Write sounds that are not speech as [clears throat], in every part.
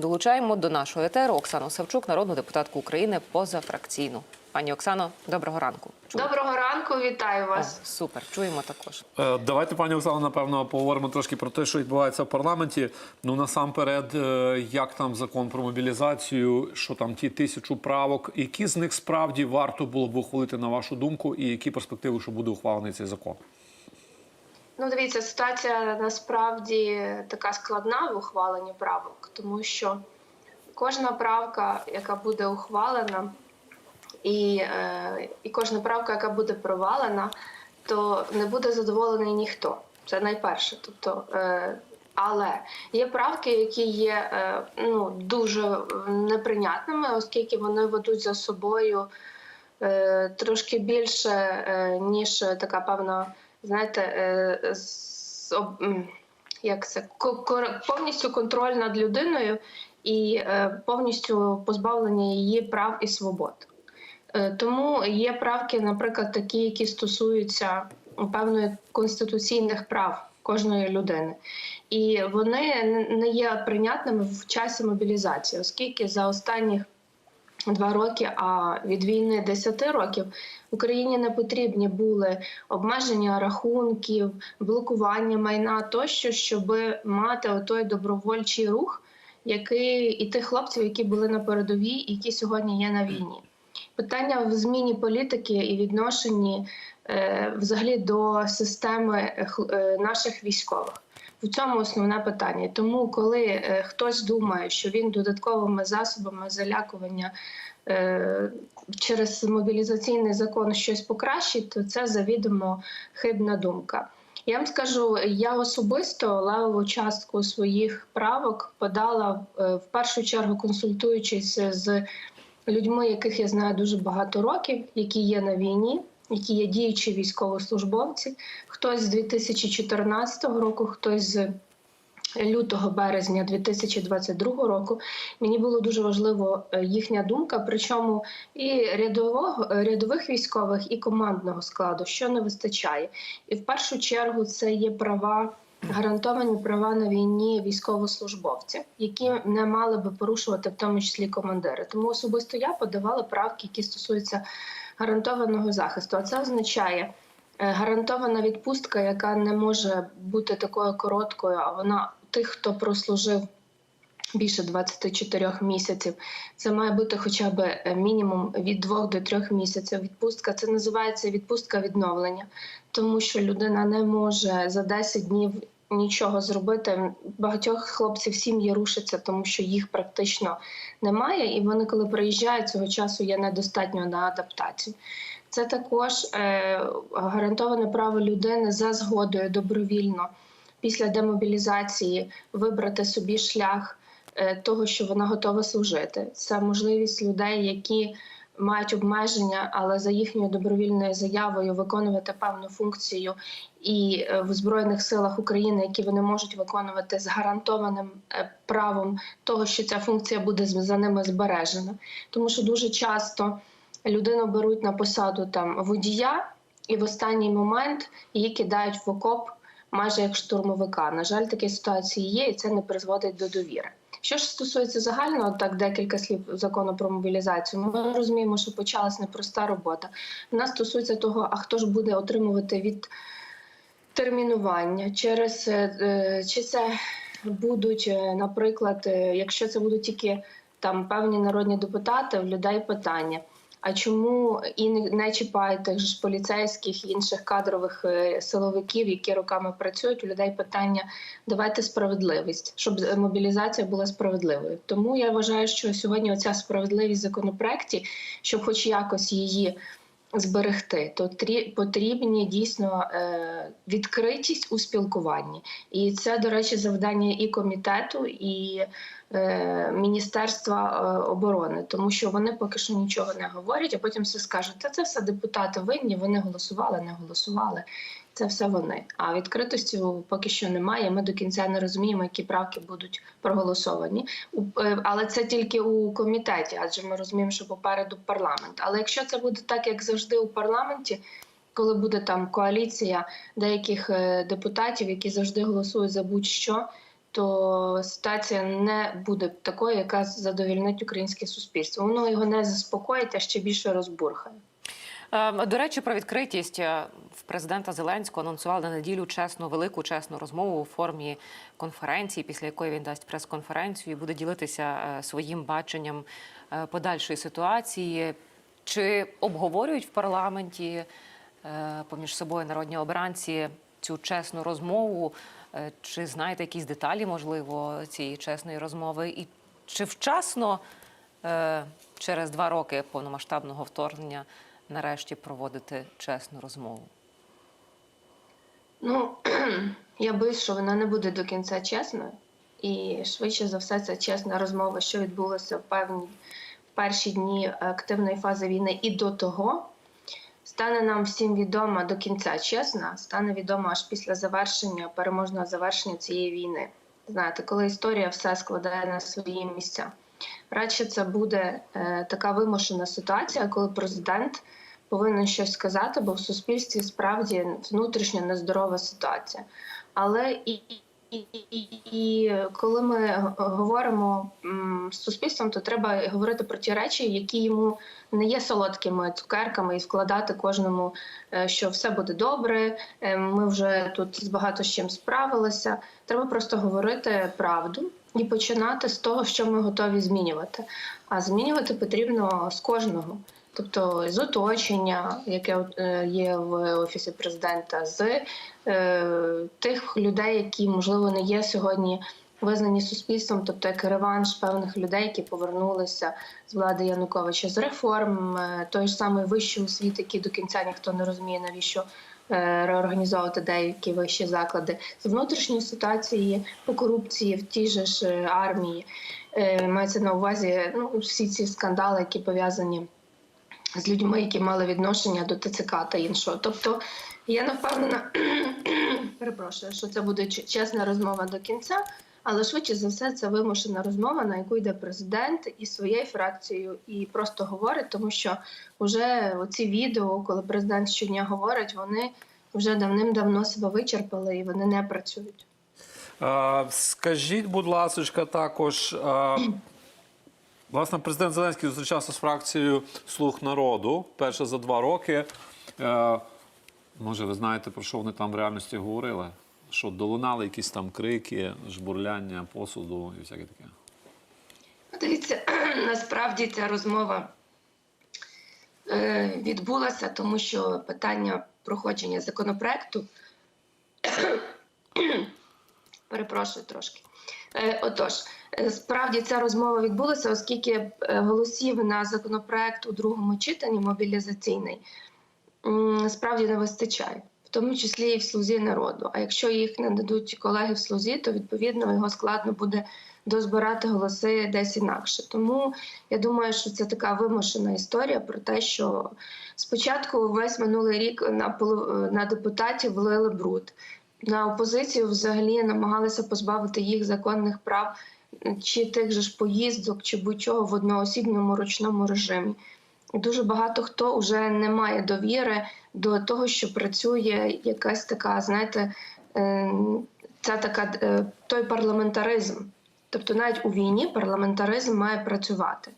Долучаємо до нашого етеру Оксану Савчук, народну депутатку України позафракційну. Пані Оксано, доброго ранку. Чуємо? Доброго ранку, вітаю О, вас. супер, чуємо також. Е, Давайте, пані Оксано, напевно, поговоримо трошки про те, що відбувається в парламенті. Ну насамперед, е, як там закон про мобілізацію, що там ті тисячу правок, які з них справді варто було б ухвалити на вашу думку, і які перспективи, що буде ухвалений цей закон? Ну, дивіться, ситуація насправді така складна в ухваленні правок, тому що кожна правка, яка буде ухвалена, і, е, і кожна правка, яка буде провалена, то не буде задоволений ніхто. Це найперше. Тобто, е, але є правки, які є е, ну, дуже неприйнятними, оскільки вони ведуть за собою е, трошки більше, е, ніж така певна, знаєте, е, з, як це повністю контроль над людиною і е, повністю позбавлення її прав і свобод. Е, Тому є правки, наприклад, такі, які стосуються певної конституційних прав кожної людини, і вони не є прийнятними в часі мобілізації, оскільки за останніх два роки, а від війни 10 років Україні не потрібні були обмеження рахунків, блокування майна тощо, щоб мати той добровольчий рух, який і тих хлопців, які були на передовій, які сьогодні є на війні. Питання в зміні політики і відношенні е, взагалі до системи е, е, наших військових. В цьому основне питання. Тому, коли е, хтось думає, що він додатковими засобами залякування е, через мобілізаційний закон щось покращить, то це завідомо хибна думка. Я вам скажу, я особисто левову частку своїх правок подала е, в першу чергу, консультуючись з людьми, яких я знаю дуже багато років, які є на війні, які є діючі військовослужбовці. Хтось з 2014 року, хтось з лютого березня 2022 року. Мені було дуже важливо е, їхня думка, причому і рядового рядових військових, і командного складу, що не вистачає. І в першу чергу це є права. Гарантовані права на війні військовослужбовців, які не мали би порушувати, в тому числі командири. Тому особисто я подавала правки, які стосуються гарантованого захисту. А це означає е, гарантована відпустка, яка не може бути такою короткою, а вона тих, хто прослужив більше 24 місяців. Це має бути хоча б е, мінімум від 2 до 3 місяців. Відпустка це називається відпустка відновлення, тому що людина не може за 10 днів. Нічого зробити багатьох хлопців сім'ї рушаться, тому що їх практично немає, і вони, коли приїжджають, цього часу є недостатньо на адаптацію. Це також е, гарантоване право людини за згодою добровільно після демобілізації вибрати собі шлях е, того, що вона готова служити. Це можливість людей, які мають обмеження, але за їхньою добровільною заявою виконувати певну функцію і е, в збройних силах України, які вони можуть виконувати з гарантованим е, правом того, що ця функція буде за ними збережена, тому що дуже часто людину беруть на посаду там водія, і в останній момент її кидають в окоп майже як штурмовика. На жаль, такі ситуації є, і це не призводить до довіри. Що ж стосується загального, так декілька слів закону про мобілізацію. Ми розуміємо, що почалась непроста робота. Вона стосується того, а хто ж буде отримувати від термінування через е, е, чи це будуть, е, наприклад, якщо це будуть тільки там певні народні депутати, в людей питання. А чому і не, чіпають тих ж поліцейських і інших кадрових е, силовиків, які роками працюють? У людей питання давайте справедливість, щоб мобілізація була справедливою. Тому я вважаю, що сьогодні оця справедливість в законопроекті, щоб хоч якось її зберегти, то трі- потрібні дійсно е, відкритість у спілкуванні. І це, до речі, завдання і комітету, і е, Міністерства е, оборони, тому що вони поки що нічого не говорять, а потім все скажуть, та це все депутати винні, вони голосували, не голосували. Це все вони. А відкритості поки що немає. Ми до кінця не розуміємо, які правки будуть проголосовані. Е, Але це тільки у комітеті, адже ми розуміємо, що попереду парламент. Але якщо це буде так, як завжди у парламенті, коли буде там коаліція деяких е, депутатів, які завжди голосують за будь-що, то ситуація не буде такою, яка задовільнить українське суспільство. Воно його не заспокоїть, а ще більше розбурхає. Е, До речі, про відкритість Е, в президента Зеленського анонсували на неділю чесну, велику чесну розмову у формі конференції, після якої він дасть прес-конференцію і буде ділитися е, своїм баченням е, подальшої ситуації. Чи обговорюють в парламенті поміж собою народні обранці цю чесну розмову? Чи знаєте якісь деталі, можливо, цієї чесної розмови? І чи вчасно через два роки повномасштабного вторгнення нарешті проводити чесну розмову? Ну [clears throat] я боюсь, що вона не буде до кінця чесною, і швидше за все, це чесна розмова, що відбулося в певні перші дні активної фази війни і до того. Стане нам всім відома до кінця чесна, стане відома аж після завершення, переможного завершення цієї війни. Знаєте, коли історія все складає на свої місця. Радше це буде е, така вимушена ситуація, коли президент повинен щось сказати, бо в суспільстві справді внутрішньо нездорова ситуація. Але і, і, і, і коли ми говоримо м, з суспільством, то треба говорити про ті речі, які йому не є солодкими цукерками, і вкладати кожному, е, що все буде добре. е, Ми вже тут з багато з чим справилися. Треба просто говорити правду і починати з того, що ми готові змінювати. А змінювати потрібно з кожного. Тобто з оточення, яке е, є в офісі президента, з е, тих людей, які можливо не є сьогодні визнані суспільством, тобто як реванш певних людей, які повернулися з влади Януковича, з реформ е, той ж самий вищий освіти, який до кінця ніхто не розуміє, навіщо реорганізовувати деякі вищі заклади, з внутрішньої ситуації по корупції в тій же ж е, армії. Е, Мається на увазі ну, всі ці скандали, які пов'язані з людьми, які мали відношення до ТЦК та іншого. Тобто я не [clears throat] перепрошую, що це буде чесна розмова до кінця, але швидше за все це вимушена розмова, на яку йде президент і своєю фракцією, і просто говорить, тому що вже оці відео, коли президент щодня говорить, вони вже давним-давно себе вичерпали і вони не працюють. Е, Скажіть, будь ласка, також. е, Власне, президент Зеленський зустрічався з фракцією Слуг народу перше за два роки. Е, Може, ви знаєте, про що вони там в реальності говорили? Що долунали якісь там крики, жбурляння посуду і всяке таке. Дивіться, [clears throat] насправді ця розмова е, відбулася, тому що питання проходження законопроекту. [clears throat] Перепрошую трошки. Е, Отож, е, справді ця розмова відбулася, оскільки голосів на законопроект у другому читанні мобілізаційний справді не вистачає, тому числі і в слузі народу. А якщо їх не дадуть колеги в слузі, то відповідно його складно буде дозбирати голоси десь інакше. Тому я думаю, що це така вимушена історія про те, що спочатку весь минулий рік на на депутатів влили бруд. На опозицію взагалі намагалися позбавити їх законних прав чи тих же ж поїздок, чи будь-чого в одноосібному ручному режимі. Дуже багато хто вже не має довіри до того, що працює якась така, знаєте, е, ця така е, той парламентаризм. Тобто, навіть у війні парламентаризм має працювати.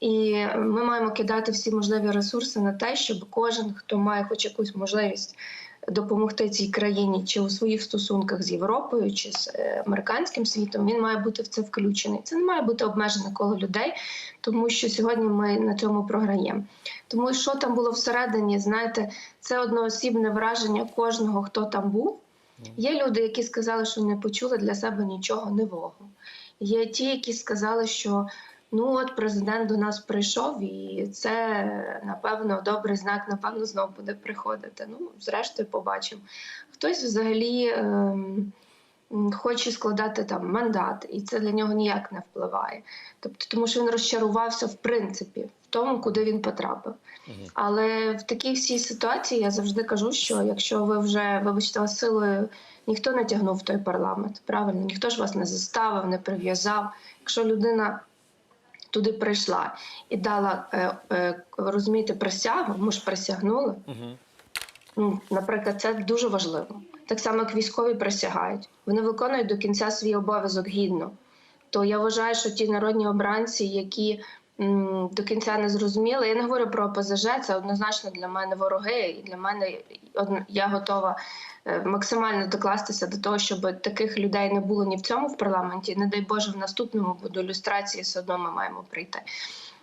І ми маємо кидати всі можливі ресурси на те, щоб кожен, хто має хоч якусь можливість допомогти цій країні, чи у своїх стосунках з Європою, чи з е, американським світом, він має бути в це включений. Це не має бути обмежене коло людей, тому що сьогодні ми на цьому програємо. Тому що там було всередині, знаєте, це одноосібне враження кожного, хто там був. Є люди, які сказали, що не почули для себе нічого нового. Є ті, які сказали, що ну от президент до нас прийшов, і це напевно добрий знак, напевно, знову буде приходити. Ну, зрештою, побачимо. Хтось взагалі ем, хоче складати там мандат, і це для нього ніяк не впливає. Тобто, тому що він розчарувався в принципі в тому, куди він потрапив. Але в такій всій ситуації я завжди кажу, що якщо ви вже вибачте силою, ніхто не тягнув в той парламент, правильно, ніхто ж вас не заставив, не прив'язав. Якщо людина туди прийшла і дала, е, е, розумієте, присягу, ми ж присягнули, Ну, наприклад, це дуже важливо. Так само, як військові присягають. Вони виконують до кінця свій обов'язок гідно. То я вважаю, що ті народні обранці, які до кінця не зрозуміла. я не говорю про ОПЗЖ, це однозначно для мене вороги, і для мене я готова е, максимально докластися до того, щоб таких людей не було ні в цьому в парламенті. Не дай Боже, в наступному до люстрації все одно ми маємо прийти.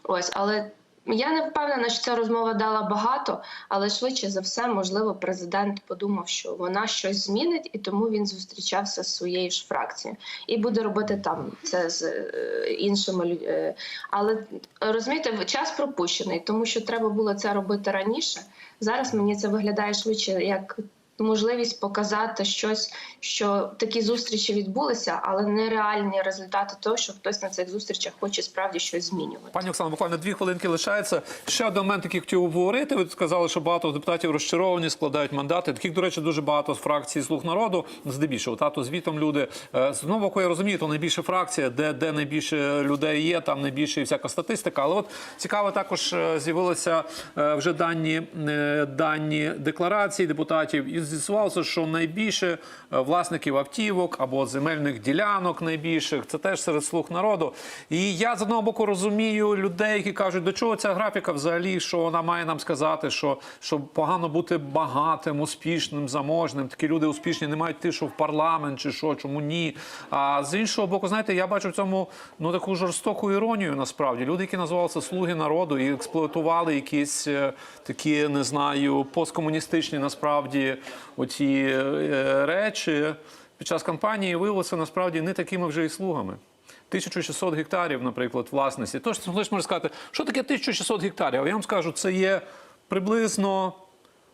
Ось, але я не впевнена, що ця розмова дала багато, але швидше за все, можливо, президент подумав, що вона щось змінить, і тому він зустрічався з своєю ж фракцією і буде робити там це з е, іншими людьми. Але розумієте, час пропущений, тому що треба було це робити раніше. Зараз мені це виглядає швидше як. Можливість показати щось, що такі зустрічі відбулися, але нереальні результати того, що хтось на цих зустрічах хоче справді щось змінювати. Пані Оксано, буквально дві хвилинки лишається. Ще один момент, який хотів обговорити. Ви сказали, що багато депутатів розчаровані, складають мандати. Таких, до речі, дуже багато з фракції слуг народу. Здебільшого тато звітом люди Е, з боку, я розумію, то найбільша фракція, де, де найбільше людей є, там найбільше і всяка статистика. Але от цікаво, також е, з'явилися е, вже дані, дані декларації депутатів, і з'ясувалося, що найбільше е, власників автівок або земельних ділянок найбільших це теж серед слуг народу. І я з одного боку розумію людей, які кажуть, до чого ця графіка взагалі, що вона має нам сказати, що, що погано бути багатим, успішним, заможним. Такі люди успішні не мають йти, що в парламент чи що, чому ні. А з іншого боку, знаєте, я бачу в цьому ну таку жорстоку іронію. Насправді люди, які називалися слуги народу і експлуатували якісь е, такі, не знаю, посткомуністичні насправді оці е, речі під час кампанії виявилися насправді не такими вже і слугами. 1600 гектарів, наприклад, власності. Тож хтось може сказати, що таке 1600 гектарів? Я вам скажу, це є приблизно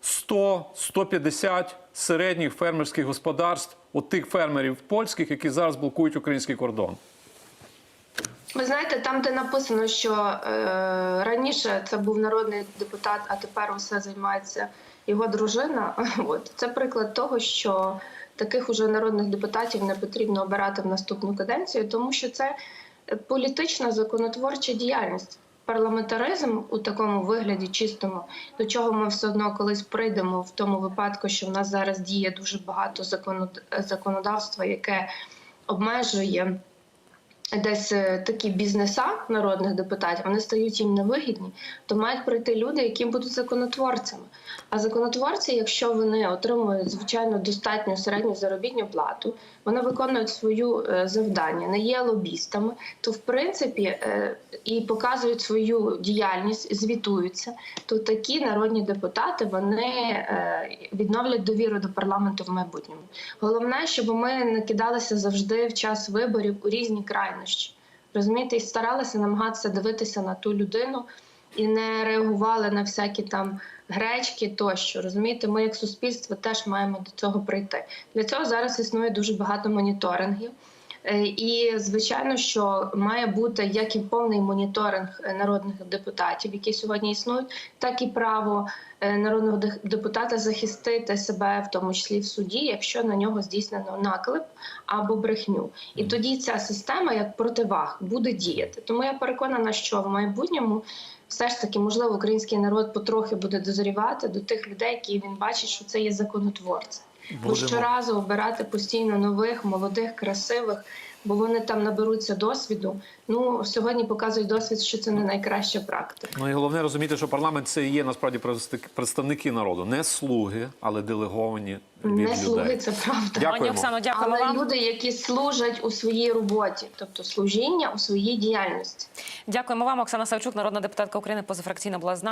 100-150 середніх фермерських господарств от тих фермерів польських, які зараз блокують український кордон. Ви знаєте, там, де написано, що е, раніше це був народний депутат, а тепер усе займається його дружина. [laughs] От це приклад того, що таких уже народних депутатів не потрібно обирати в наступну каденцію, тому що це політична законотворча діяльність. Парламентаризм у такому вигляді чистому, до чого ми все одно колись прийдемо в тому випадку, що в нас зараз діє дуже багато законод- законодавства, яке обмежує десь е, такі бізнеса народних депутатів, вони стають їм невигідні, то мають прийти люди, які будуть законотворцями. А законотворці, якщо вони отримують звичайно достатню середню заробітну плату, вони виконують свою е, завдання, не є лобістами, то в принципі е, і показують свою діяльність, звітуються, то такі народні депутати вони відновлять довіру до парламенту в майбутньому. Головне, щоб ми не кидалися завжди в час виборів у різні крайнощі. Розумієте, і старалися намагатися дивитися на ту людину і не реагували на всякі там гречки тощо. Розумієте, ми як суспільство теж маємо до цього прийти. Для цього зараз існує дуже багато моніторингів. Е, І звичайно, що має бути як і повний моніторинг е, народних депутатів, які сьогодні існують, так і право е, народного депутата захистити себе, в тому числі в суді, якщо на нього здійснено наклеп або брехню. І тоді ця система як противаг буде діяти. Тому я переконана, що в майбутньому. Все ж таки, можливо, український народ потрохи буде дозрівати до тих людей, які він бачить, що це є законотворці. Бо Будемо. щоразу обирати постійно нових, молодих, красивих, бо вони там наберуться досвіду. Ну сьогодні показують досвід, що це не найкраща практика. Ну і головне розуміти, що парламент це і є насправді представники- представники народу, не слуги, але делеговані від Не людей. слуги, це правда. Дякуємо. Оксано, дякуємо Але вам. люди, які служать у своїй роботі, тобто служіння у своїй діяльності. Дякуємо вам. Оксана Савчук, народна депутатка України, позафракційна була з нами.